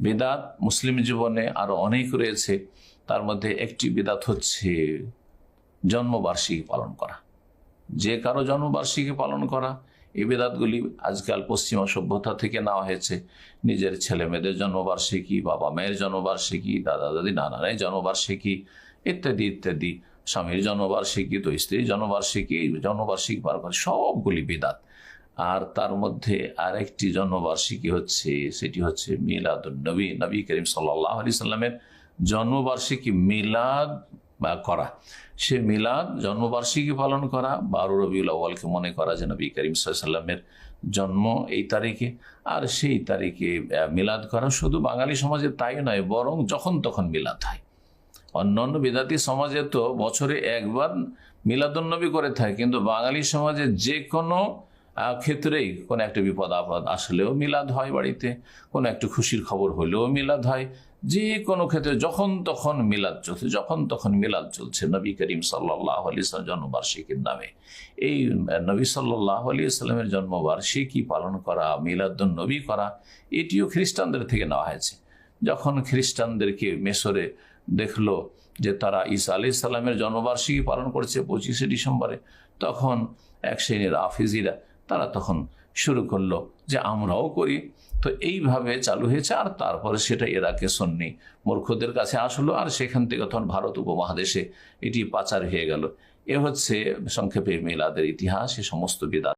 বেদাত মুসলিম জীবনে আরও অনেক রয়েছে। তার মধ্যে একটি বেদাত হচ্ছে জন্মবার্ষিকী পালন করা। যে কারও জন্মবার্ষিকী পালন করা, এই বেদাতগুলি আজকাল পশ্চিমা সভ্যতা থেকে নেওয়া হয়েছে। নিজের ছেলে মেয়েদের জন্মবার্ষিকী, বাবা মায়ের জন্মবার্ষিকী, দাদা দাদি নানা নানি জন্মবার্ষিকী, ইত্যাদি ইত্যাদি। স্বামীর জন্মবার্ষিকী, তো স্ত্রীর জন্মবার্ষিকী জন্মবার্ষিকী পার সবগুলি বেদাত। আর তার মধ্যে আরেকটি জন্মবার্ষিকী হচ্ছে, সেটি হচ্ছে মিলাদ নবী নবী করিম সাল্লাহ আলি সাল্লামের জন্মবার্ষিকী মিলাদ বা করা। সে মিলাদ জন্মবার্ষিকী পালন করা, বারো রবিউল আউ্বালকে মনে করা যে নবী করিম সাল্লামের জন্ম এই তারিখে। আর সেই তারিখে মিলাদ করা শুধু বাঙালি সমাজে তাই নয়, বরং যখন তখন মিলাদ হয়। অন্যান্য বিদাতি সমাজে তো বছরে একবার মিলাদুন্নবী করে থাকে, কিন্তু বাঙালি সমাজে যে কোনো ক্ষেত্রেই কোনো একটা বিপদ আপদ আসলেও মিলাদ হয় বাড়িতে, কোনো একটু খুশির খবর হলেও মিলাদ হয়। যে কোনো ক্ষেত্রে যখন তখন মিলাদ চলছে, যখন তখন মিলাদ চলছে নবী করিম সাল্লাহ আলি জন্মবার্ষিকীর নামে। এই নবী সাল্লাহ আলি সাল্লামের জন্মবার্ষিকী পালন করা, মিলাদুন নবী করা, এটিও খ্রিস্টানদের থেকে নেওয়া হয়েছে। যখন খ্রিস্টানদেরকে মেসরে দেখল যে তারা ঈসা আলি সাল্লামের জন্মবার্ষিকী পালন করছে পঁচিশে ডিসেম্বরে, তখন এক শ্রেণির আফিজিরা তারা তখন শুরু করল যে, আমরাও করি। তো এইভাবে চালু হয়েছে, আর তারপরে সেটা এরাকে সন্নি মূর্খদের কাছে আসলো, আর সেখান থেকে তখন ভারত উপমহাদেশে এটি পাচার হয়ে গেল। এ হচ্ছে সংক্ষেপে মেলাদের ইতিহাস, এ সমস্ত বিদাত